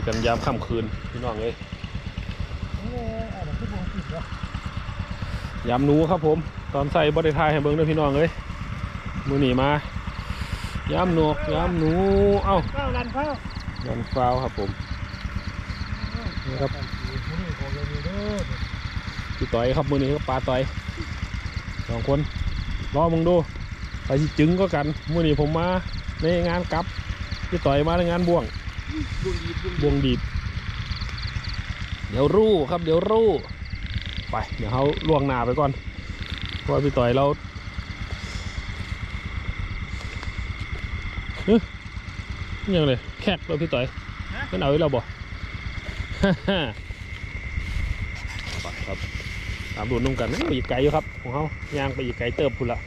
อกันยามค่ำคืนพี่น้องเอ้ยเอออันนั้นคือบวกติดวะยามหนูครับผม ตอนใส่บริทายให้เบิ้งด้วยพี่น้องเอ้ยมือหนีมายามหนวกยามหนู เอ้ารันข้าวยันฟาครับผมนี่ครับผู้นี่ของเราเด้อพี่ต่อยครับมือนี้ก็ปลาต่อยสองคนรอมึงดูไปจึงก็กันมือนี้ผมมาในงานกลับพี่ต่อยมาในงานบ่วง บวกดีบวกบ่วงดีดเดี๋ยวรู้ครับเดี๋ยวรู้ไป เดี๋ยวเขาล่วงหน้าไปก่อนเพราะว่าพี่ต่อยเราเฮ้ยยังเลยแคกเราพี่ต่อยมันเอาไว้เราบ่ไปครับตามดูนุ่งกันโอ้ยอีกไกลอยู่ครับ ของเขาย่างไปอีกไกลเติบพุ่นละ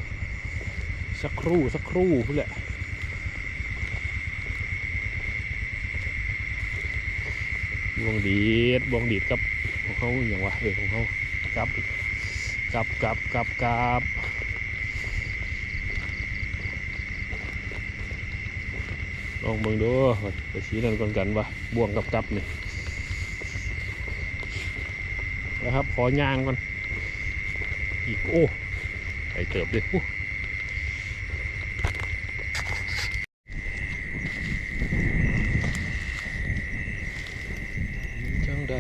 สักครู่สักครู่พุ่นแหละ บวงดีดบวงดีดกับของเขาอย่างวะเออของเขากับกับกับกับกับลองเบิ่งดูไปชี้นั่นก่อนกันวะบ่วงกับกับนี่นะครับขอย่างก่อนอีกโอ้ไอเติบเ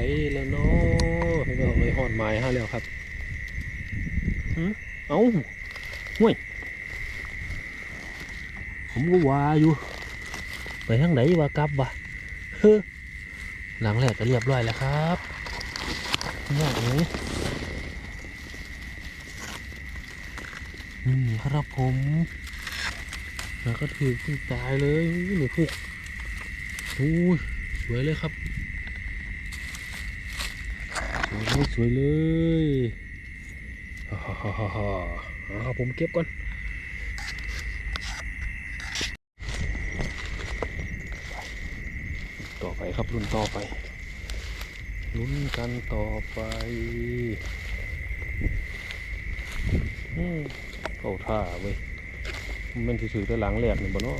ลยอู้จังใดละเนาะให้เราไปหอนไม้ฮะแล้วครับหืมเอ้าห่วยผมก็ว่าอยู่ ไปทางไหนวะกลับวะเฮ้อหลังแรกก็เรียบร้อยแล้วครับเนี่ยนี้นี่ครับผมแล้วก็ถือที่ตายเลยหนูพุกโอ้ยสวยเลยครับ สวยเลยสวยเลยฮ่าฮ่าฮ่าฮ่าฮ่าเอาครับผมเก็บก่อนต่อไปครับรุ่นต่อไปลุ้นกันต่อไปอืมเข้าท่าเว้ยมันถือแต่หลังแหลกนี่บ่เนาะ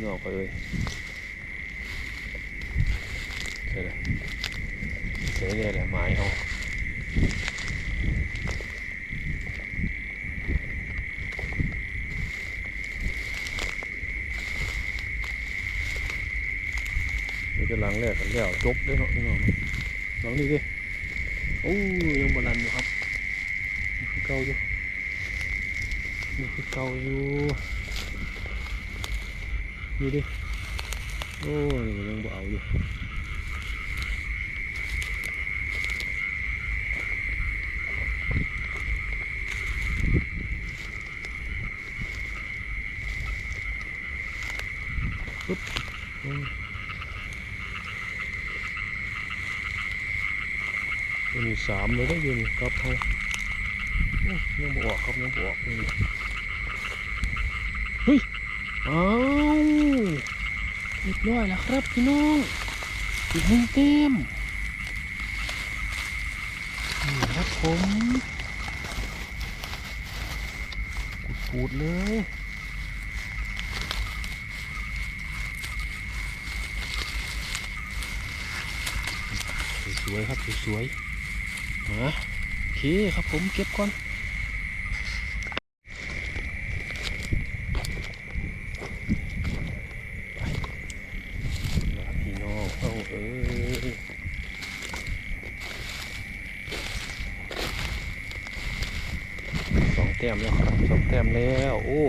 นออกไปเลยใช่เลย ใช่เลยแหละไม้เอานี่จะหลังแรกกันแล้วจบได้เนาะนี่เนาะลองนี่ดิโอ้ยังบรันอยู่ครับนี่คือเก่าอยู่นี่คือเก่าอยู่นี่ดิโอ้ยยังบ่เอาอยู่ ปึ๊บโอ้ยตัวนี้สามเลยได้ยินครับเขาโอ้ยยังบออกครับยังบออกนี่เฮ้ยเอาเรียบร้อยแล้วครับพี่น้องอีกหนึ่งเต็มนี่ครับผมกูดเลยส วยๆครับสวยๆมาโอเคครับผมเก็บก่อนไปลาพี่น้องเอาเอ้ยสองแต้มแล้วครับสองแต้มแล้ว โอ้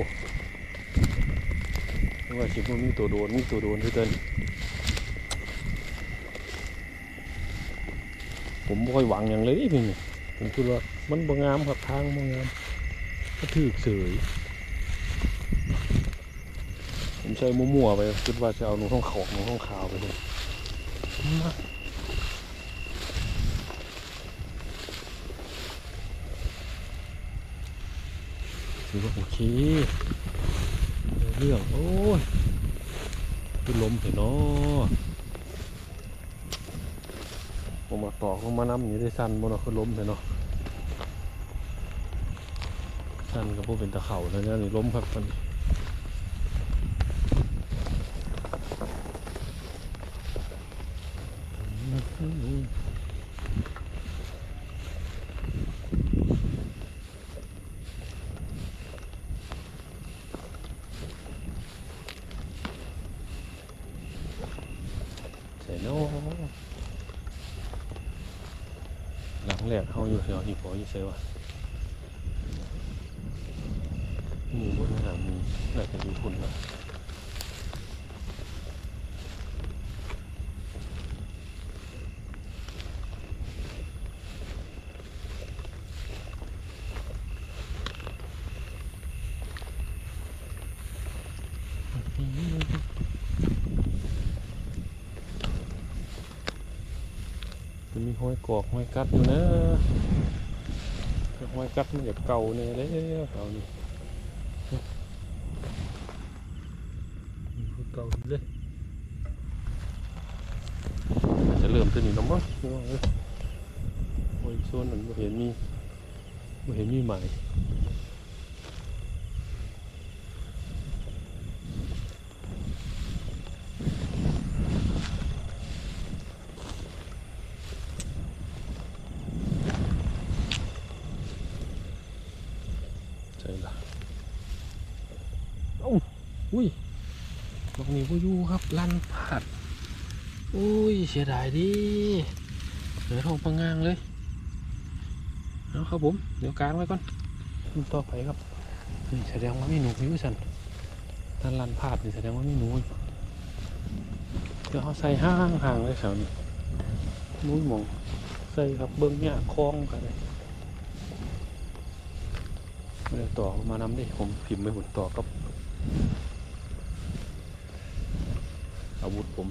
ว่าชิบมันมีตัวโดนมีตัวโดนที่เดิน ผมบ่ค่อยหวังอย่างเลยพี่นี่ผมคิดว่ามันบ่งามครับทางบ่งามก็ถือเสยผมใช้มั่วๆไปคิดว่าจะเอาหนูท้องขาวหนูท้องขาวไปเลยมาถือว่าโอเคเรื่องโอ้ยคือลมเถอะเนาะ ผมมา ตอกลงมาน้ำอยู่ได้สั้นบนเราคือล้มเลยเนาะสั้นกับพวกเป็นตะเข่าแล้วเนี่ยล้มครับมัน เนาะหลังแร กเขาอยู่แถวนี่พออยู่ใช่วะหมูบนหาหมูน่าจะอยู่คุณละจะ มีห้อยกอกห้อยกัดอยู่นะห้อยกัดมันจะเก่าเนี่ยเลยเก่านี่นี่เก่าเลยจะเริ่มตัวนี้น้องเอ้ยโอ้ยโซนนั้นเห็นมีเห็นมีใหม่ ใช่ละเอ้าอุ้ยบางนี้ก็อยู่ครับ ลั่นพลาดอุ้ย เสียดายดิเหลือทองปังงางเลยเอาครับผม เดี๋ยวกลางไว้ก่อนขึ้นต่อไปครับนี่แสดงว่ามีหนูอยู่สันท่านลันพาดนี่แสดงว่ามีหนูอยู่เดี๋ยวเขาใส่ห้างห่างเลยแถวนี้มุ้ยหมองใส่ครับเบิ้งเนี่ยคล้องกันเลยไม่ได้ต่อมานำดิผมพิมพ์ไปหุ่นต่อกับอาวุธผม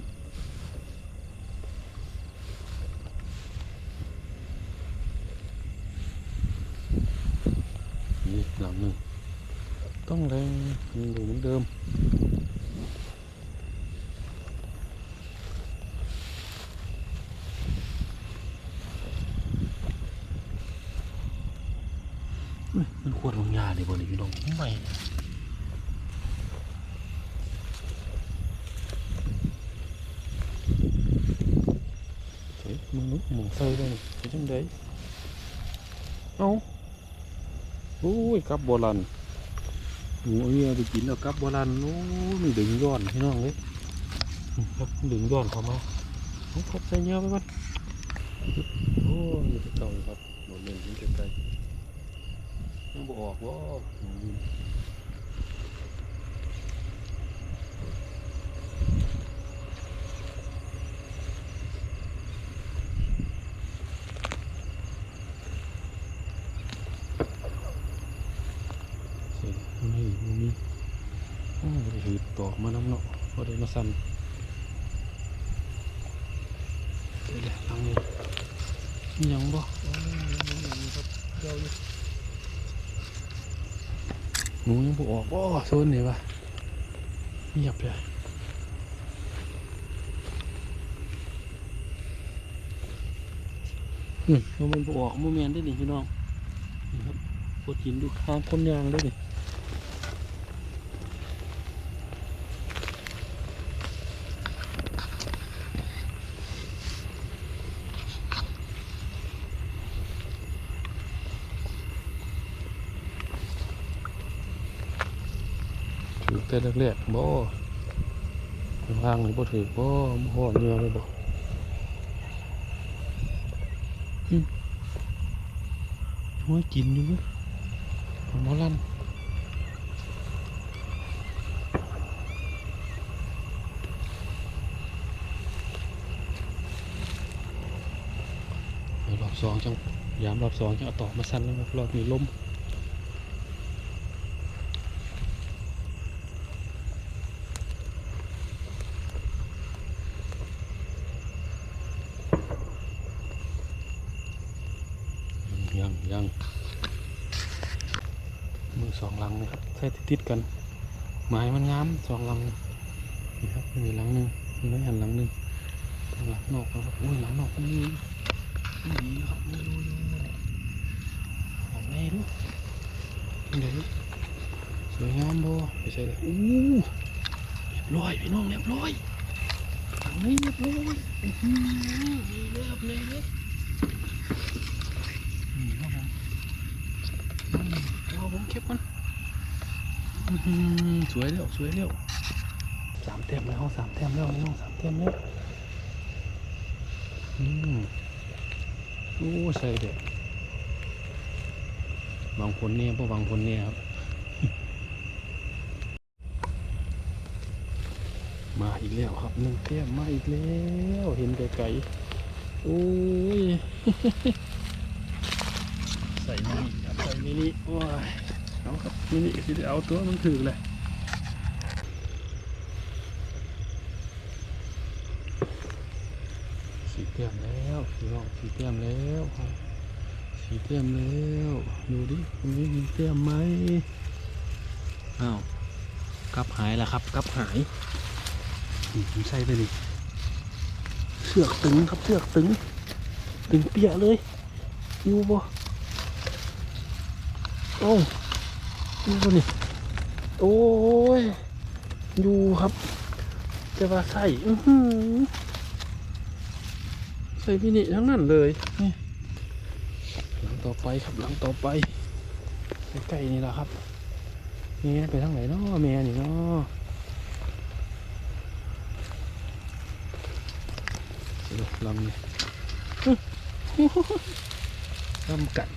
นี่หลังหนึ่ง ต้องแรงยังอยู่เหมือนเดิมมันควรลงยาเลยบนนี้พี่น้องไม่มึงนุ๊กมึงใส่เลยไปจังไดเอ้าโอ้ยกลับโบราณ หมูเอาเมียไปกินแล้วกลับโบราณโอ้ยมันดึงย้อนพี่น้องเลยอืมครับดึงย้อนเข้ามาเอาครับใส่เงี้ยไปก่อนโอ้ยมันจะเก่าอยู่ครับหมดเลยมันจะไกลยังบออกว่าสินี่นี่โอ้บริหืดต่อมาน้ำเนาะ บริมาสั่นเดี๋ยวแหละทางนี้มีหยังบ่ครับเจ้าอยู่หนูยังบออกบ่โซนนี่วะเงียบเลยอืมเราเป็นบออกโมเมนได้ดิพี่น้องนี่ครับปวดหินดูข้างคนยางได้ดิ แต่แรกๆบ่ข้างนี่บ่ถือบ่บ่ห่อเนื้อเลยบ่หัวกินอยู่เว้ยหมอลันรอบสองจังยามรอบสองจังเอาตอกมาสั้นแล้วรอบนี้ล้ม ยังยังมือสองลังนี่ครับใส่ ติดกันไม้มันงามสองลังนี่ครับมีหลังหนึ่งมีไม่หันหลังหนึ่งหลังนอกครับอุ้ยหลังนอกก็มีนี่ครับนี่ดูดูของแม่ดูเดี๋ยวสวยงามบ่ไปใช่เลยอู้เรียบร้อยพี่น้องเรียบร้อยหลังนี้เรียบร้อยอื้อหือนี่เลยบนี่เลยนี่ครับผมเอาผมเก็บมันอื้อหือ สวยแล้วสวยแล้วสามเต็มแล้วสามเต็มแล้วน้องสามเต็มแล้วอืมโอ้ใส่เด็ดบางคนเนี่ยพวกบางคนเนี่ยครับ มาอีกแล้วครับหนึ่งแต้มมาอีกแล้วเห็นไกลๆโอ้ยใส่มินิครับใส่มินิโอ้ยเอาครับมิ นิสิได้เอาตัวมันถือเลยสีเต็มแล้วพี่น้องสีเต็มแล้วสีเต็มแล้วดูดิตรงนี้มีเต็มไหมอ้าวกลับหายแล้วครับกลับหายอืมใส่ไปดิเสือกตึงครับเสือกตึง ตึงเปียเลยอยู่บ่โอ้ ดูนี่ โอ้ย อยู่ครับจะว่าใส่อืใส่พินิทั้งนั้นเลยนี่หลังต่อไปครับหลังต่อไปใกล้ๆนี่แหละครับแม่ไปทางไหนเนาะแม่นี่เนาะลำนี่ลำกัด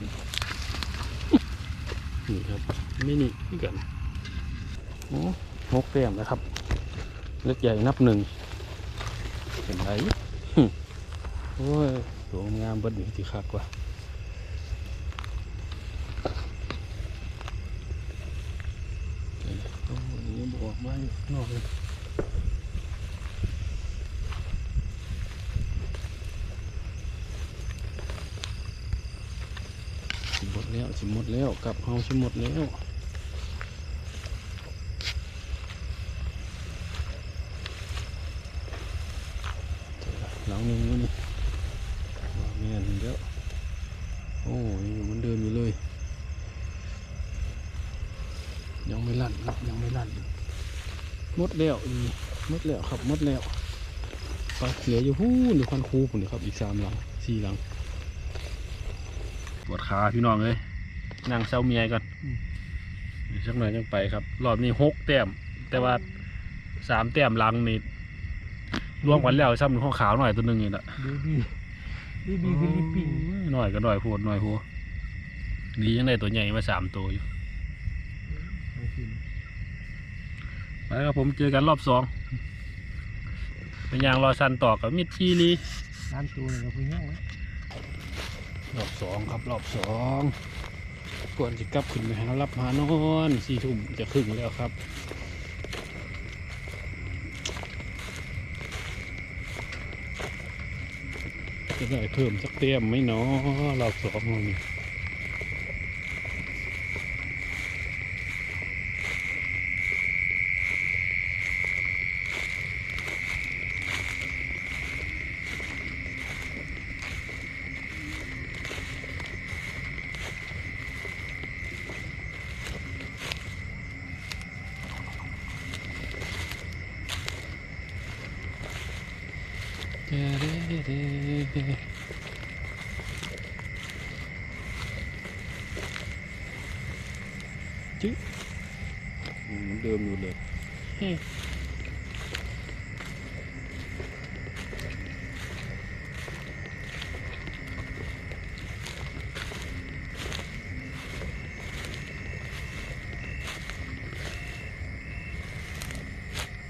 นี่ครับไมินินี่กันโอ้หกแต้มนะครับ เล็กใหญ่นับหนึ่งเป็นไรหึโอ้ยตัวงามบดหนึ่งที่คักว่าเดี๋ยวนะโอ้ยบอกไม่นอกเลยสิหมดแล้วสิหมดแล้ว กลับเฮาสิหมดแล้วหลังนึงนี่แม่นเยอะโอ้ยยังอยู่เหมือนเดิมอยู่เลย ยังไม่ลั่นครับยังไม่ลั่นมดแล้วอีมดแล้วครับมดแล้วปลาเสืออยู่หู้อยู่คันคูผมนี่ครับอีกสามหลังสี่หลังปวดขาพี่น้องเลย นั่งเศร้าเมียก่อนเดี๋ยวสักหน่อยยังไปครับรอบนี้หกแต้ม แต่ว่าสามแต้มหลังนี่รวมกันแล้วซ้ำหนึ่งข้อขาวหน่อยตัวหนึ่งนี่แหละบีบีบีบีฟิลิปปินส์โอ้ยหน่อยก็หน่อยโพดหน่อยโพดดียังได้ตัวใหญ่มาสามตัวอยู่ไปครับผมเจอกันรอบสองเป็นยางรอซันต่อกับมิดชีลีร้านตัวหนึ่งกับพี่แห้งไหมรอบสองครับรอบสอง ก่อนจะกลับขึ้นไปหารับหานอนสี่ทุ่มจะครึ่งแล้วครับจะได้เพิ่มสักเตี้ยมไหมเนาะรอบสองเรานี่เด้เด้เด้เด้จึ๊กอืมเหมือนเดิมอยู่ เลยเฮ้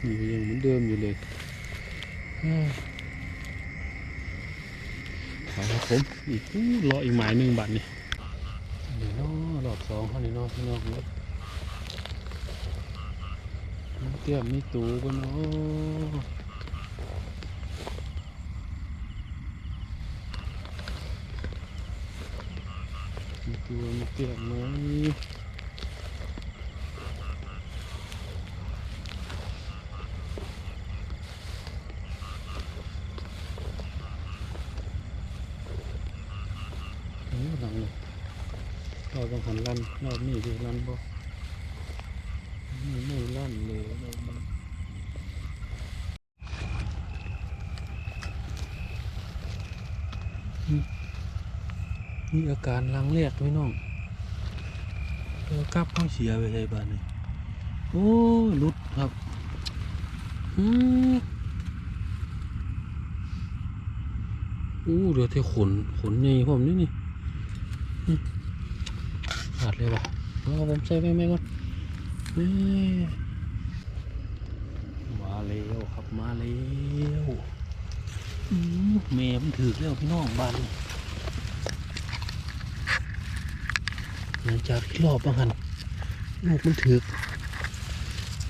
นี่ก็ยังเหมือนเดิมอยู่เลย อืมเอาครับผม อีกรออีกหมายหนึ่งบาทนี่เดี๋ยวนาะรอบสองเขานี่นาะพี่น้องเยมีเตี้ยมมีตูกันเนาะมีตัวมีเตี้ยมไหมโอ้หลังเลย เราต้องหันลันรอบนี้ดูลันบ่ไม่ไม่ลั่นเลยรอบนี้อืมมีอาการลังเลียกไหมน้องเออกลับเข้าเสียไปเลยบ้านนี้โอ้ลุดครับอืมอู้เหลือแต่ขนขนใหญ่ผมนี่นี่นี่ เลยว่ะเอาผมใส่ไปไหมก่อนมาแล้วครับมาแล้วอู้แม่มันถือแล้วพี่น้องบ้านนี่หลังจากที่รอบบ้างกันลูกมันถือ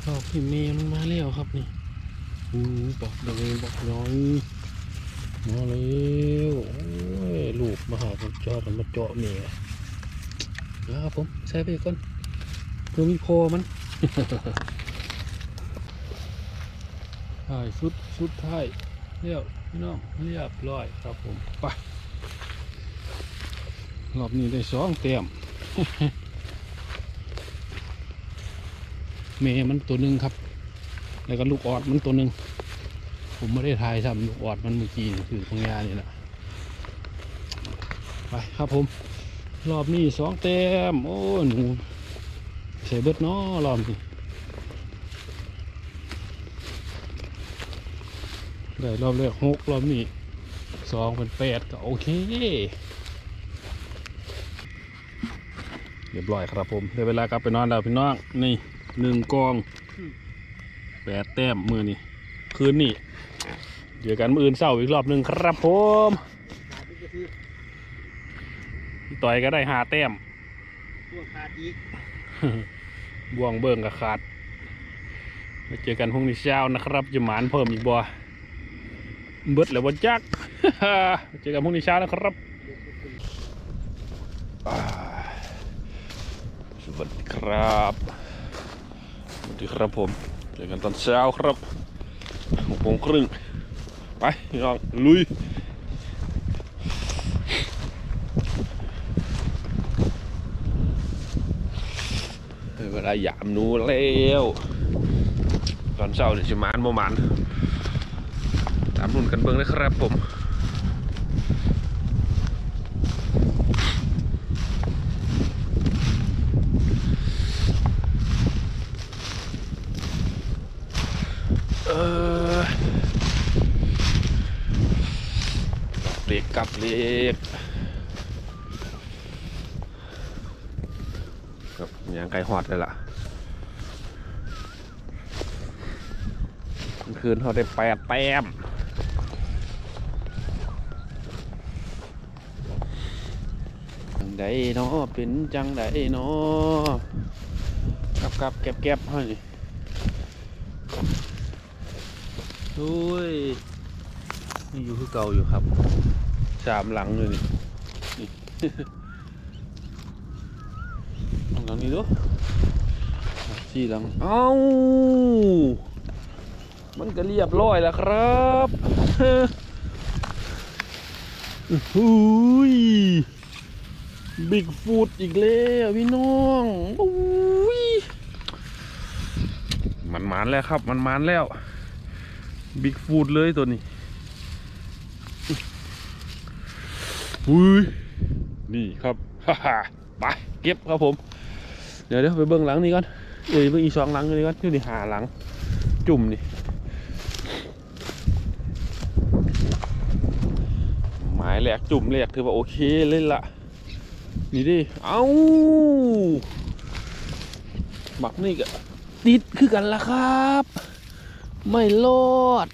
รอบที่แม่มันมาแล้วครับนี่อู้บอกเลยบอกน้อยมาแล้วโอ้ยลูกมาหาผมจอดมาเจาะเมีย นะครับผมใส่ไปก่อนเพื่อมีโพมันถ่ายสุดสุดท้ายเรียบพี่น้องเรียบร้อยครับผมไปรอบนี้ได้สองเต็มเมย์มันตัวหนึ่งครับ แล้วก็ลูกออดมันตัวหนึ่งผมไม่ได้ถ่ายทำลูกออดมันเมื่อกี้นี่คือของยานี่แหละไปครับผม รอบนี้สองเต็มโอ้หนูเสียเบิดเนาะรอบนี้ได้รอบแรกหกรอบนี้สองเป็นแปดก็โอเค เรียบร้อยครับผมได้เวลากลับไปนอนแล้วพี่น้องนี่หนึ่งกองแปดแต้มมือนี่คืนนี่เจอกันมืออื่นเศร้าอีกรอบหนึ่งครับผม ต่อยก็ได้หาแต้มตัวขาดอีกบ่วงเบิ่งกับขาดมาเจอกันพรุ่งนี้เช้านะครับ จะหมานเพิ่มอีกบ่เบิดแล้วบ่จักมาเจอกันพรุ่งนี้เช้านะครับสวัสดีครับสวัสดีครับผมเจอกันตอนเช้าครับหกโมงครึ่งไปพี่น้องลุย ได้เวลายามหนูแล้วตอนเช้าเนี่ยจะมานบ่มันตามรุ่นกันเบิ่งเลยครับผมเออกับเล็กกับเล็ก ครับยางไก่ หอดเลยล่ะกลางคืนเขาได้แปดแต้มจังใดเนาะเป็นจังใดเนาะกับกับแก็บแก็บให้โอ้ยนี่อยู่คือเก่าอยู่ครับสามหลังเลยนี่นี่หลังนี้ดู สี่หลัง เอ้า มันก็เรียบร้อยแล้วครับอุ้ยบิ๊กฟูดอีกแล้วพี่น้องอุ้ยมันมันแล้วครับ มันมันแล้ว บิ๊กฟูดเลยตัวนี้อุ้ยนี่ครับฮ่าไปเก็บครับผม เดี๋ยวเดี๋ยวไปเบื้องหลังนี่ก่อน อ้ยเบื้องอีสองหลังนี่ก่อนอยู่นี่หาหลัง จุ่มนี่หมายแหลกจุ่มแหลกถือว่าโอเคเลยล่ะนี่ดิเอ้าบักนี่ก็ติดคือกันละครับ ไม่รอด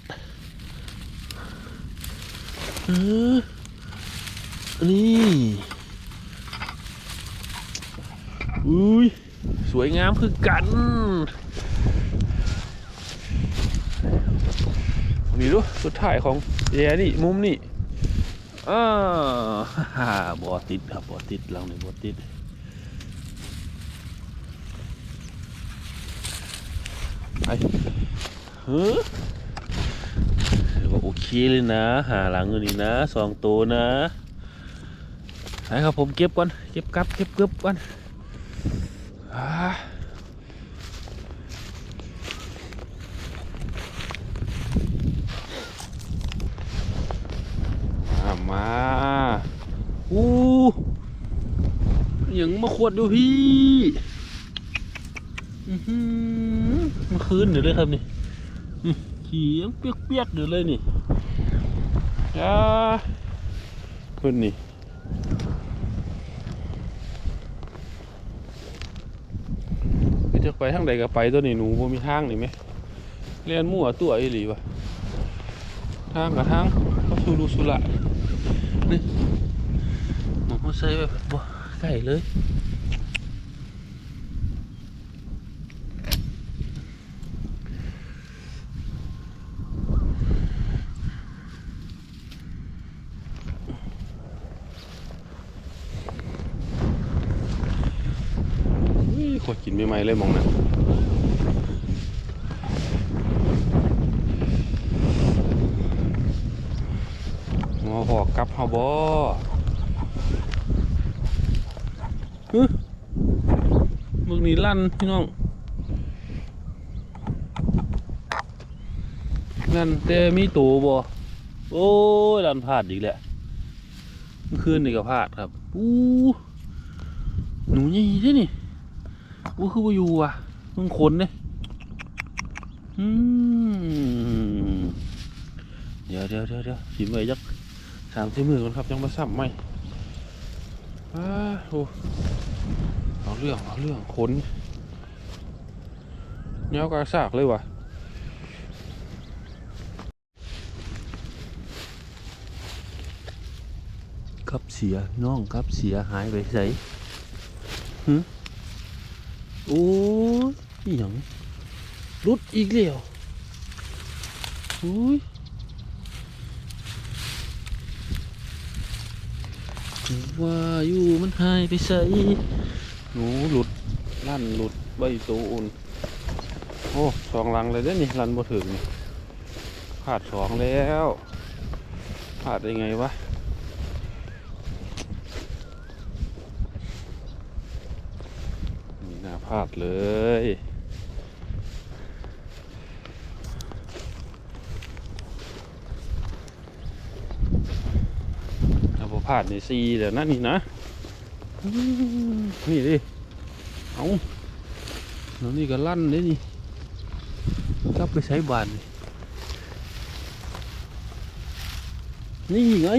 เออนี่อุ้ย สวยงามคือกัน นี่ดูสุดท้ายของแย่นี่มุมนี่อ่าฮ่าบอติดครับบอติดลังนี่บอติดไปเฮ้อก็โอเคเลยนะ หาหลังอยู่นี่นะสองตัวนะไปครับผมเก็บก่อน เก็บกับ เก็บเก็บก่อน มามาอู้ยังมาขวดดูพี่อื้อหือเมาคืนเดี๋ยวเลยครับนี่ขี้ยังเปียกๆเดี๋ยวเลยนี่อ่าพิ่นนี่คือจะ ไปทางใดก็ไปตัวนี้หนูบ่มีทางนี่ไหมเรียนมั่วตัวอีหลีวะทางกับทางเขาสุรุสุละนี่หมอเขาใส่แบบบ่ใกล้เลย อุ้ยขวดกินไม่ไหมเลยมองนะงอหอกกับเฮาบ่ฮึมึงนี่ลั่นพี่น้องนั่นแต่มีตัวบ่โอ้ยลันพลาดอีกแหละเมื่อคืนนี่ก็พลาดครับอู้หนูใหญ่เด้นี่ อู้คือว่าอยู่อะมึงขนเนี่ยอืมเดี๋ยวเดี๋ยวเดี๋ยวเดี๋ยวหิมไว้ยักสามสี่มือก่อนครับยังมาซ้ำไหมอ้าโอ้เอาเรื่องเอาเรื่องขนเนี้ยกระซากเลยวะครับเสียน้องครับเสียหายไปใส่ โอ้ยหย่างรุดอีกแล้วอุ้ยว่าอยู่มันหายไปใส่หนูหลุดลั่นหลุดใบตูอุ่น โอ้สองลังเลยเด้นี่ลันบ่ถึงนี่าดสองแล้วพลาดได้ไงวะ นี่น่า พลาดเลยเอาพลาดในซีเดี๋ยวนั่นนี่นะ นี่ดิ เอาแล้วนี่ก็ลั่นเลยนี่กลับไปใช้บานนี่ไง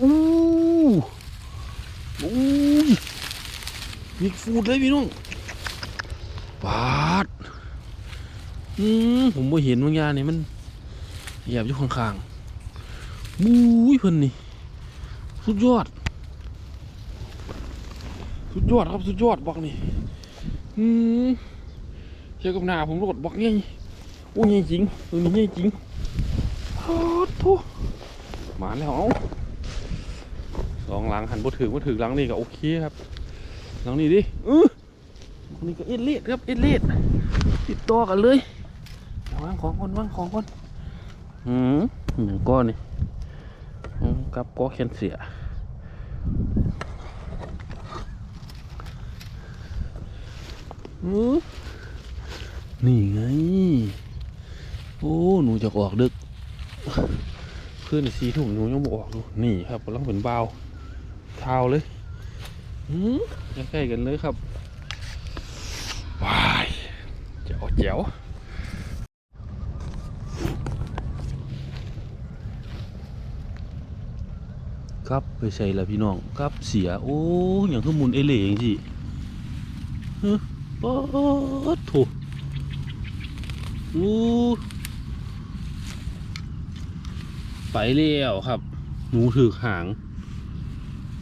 อู้อู้ บิ๊กฟูดเลยพี่น้องปาดอืมผมบ่เห็นบางอย่างนี่มันเหยียบอยู่ข้างๆบู้ยเพิ่นนี่ สุดยอด สุดยอดครับสุดยอดบักนี่อืมเจอกับหน้าผมรถบักใหญ่โอ้ยใหญ่จริงตัวนี้ใหญ่จริงโอ้โหมาแล้วเอาสองหลังหันบ่ถึงบ่ถึงหลังนี่ก็โอเคครับ ลังนี้ดิเออนี่ก็เอ็ดเลียดครับเอ็ดเลียดติดต่อกันเลยวางของก่อนวางของก่อนอืมหนึ่งก้อนนี่กับก้อแคนเสียอือนี่ไง โอ้ หนูจะออกดึก เพื่อนสีถุงหนูยังบออกดูนี่ครับกำลังเป็นเบาเท้าเลย อืมใกล้ๆกันเลยครับว้ายเจ๋วเจ๋วครับไปใส่ละพี่น้องครับเสียโอ้อย่างขึ้นมุนเอเล่อย่างสิฮะป๊อดโถอู้ไปแล้วครับหนูถือหาง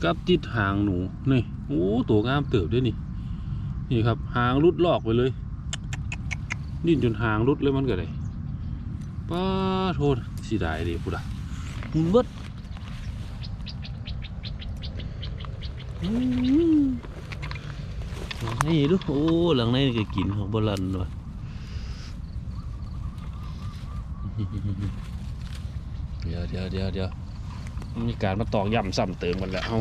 กับติดหางหนูนี่โอ้ตัวงามเติบด้วยนี่ นี่ครับหางรุดลอกไปเลยดิ้นจนหางรุดเลยมันก็เลยป้าโทษสีดายดิพุดะมุนเบิดอืมหลังในดูโอ้หลังในนี่ก็กินของโบราณว่ะเดี๋ยวเดี๋ยวเดี๋ยวเดี๋ยว มีการมาตอกย่ำซ้ำเติมกันแล้วเอา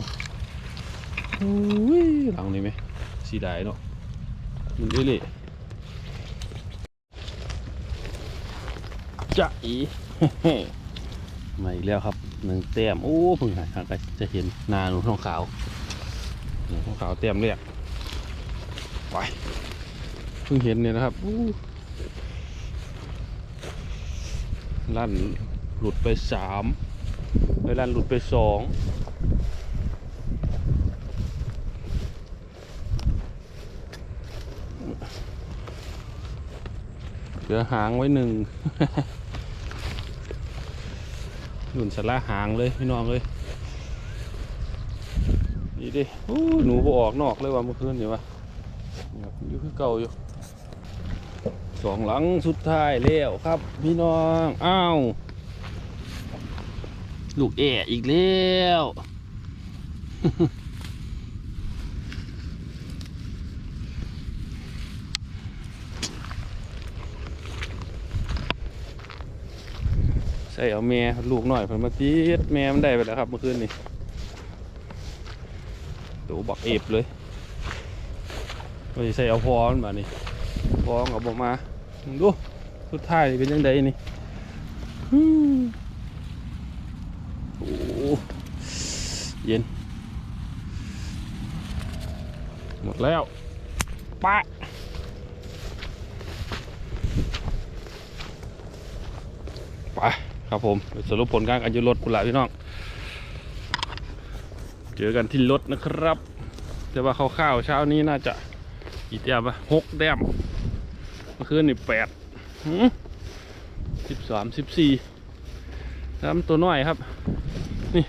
โอ้ยหลังนี้ไหมสีได้เนาะมันเอเล่จะอีมาอีกแล้วครับหนึ่งแต้มโอ้เพิ่งหายทางไปจะเห็นหนาหนูทองขาวหนูทองขาวแต้มแรกไปเพิ่งเห็นเนี่ยนะครับอู้ลั่นหลุดไปสาม เวลาหลุดไปสองเหลือหางไว้หนึ่งหนุนสาระหางเลยพี่น้องเลยนี่ดิหนูบออกนอกเลยว่ะเมื่อคืนนี่วะนี่ครับอยู่คือเก่าอยู่สองหลังสุดท้ายแล้วครับ พี่น้อง อ้าว ลูกแอะอีกแล้วใส่เอาแม่ลูกหน่อยเพิ่นมาติดแม่มันได้ไปแล้วครับเมื่อคืนนี้ตัวบักเอฟเลยไปใส่เอาพอมันมานี่พอมันเอาบอกมาดูสุดท้ายเป็นยังไงนี่ฮึ่มโอ้เย็น หม ดแล้วปะไปครับผม สรุปผลการการยืนรถกุหลาบพี่น้อง เจอกันที่รถนะครับ แต่ว่าคร่าวๆเช้านี้น่าจะกี่แต้มปะหกแต้มเมื่อคืนนี่แปดสิบสามสิบสี่ตามตัวน้อยครับ นี่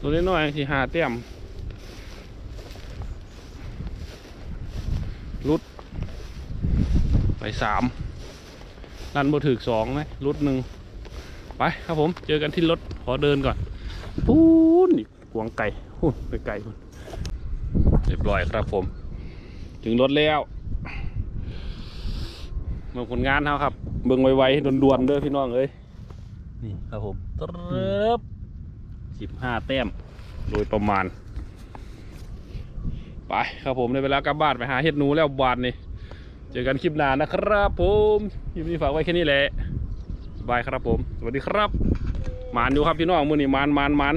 ตัวเล็กน้อยที่หาแต้ม รุด ไปสามลันบ่ถึกสองไหมรุดหนึ่งไปครับผม เจอกันที่รถขอเดินก่อนปูนนี่กวางไก่พูนไปไก่พูนเรียบร้อยครับผม ถึงรถแล้วเมืองผลงานเขาครับ เบิ่งไวๆด่วนๆเด้อพี่น้องเอ้ยนี่ครับผมตรึบสิบห้าแต้ม โดยประมาณ ไปครับผมในเวลากลับบ้านไปหาเห็ดหนูแล้วบานนี่เจอกันคลิปหน้านะครับผมคลิปนี้ฝากไว้แค่นี้แหละบายครับผม สวัสดีครับ มานอยู่ครับพี่น้องมือนี่มานมานมาน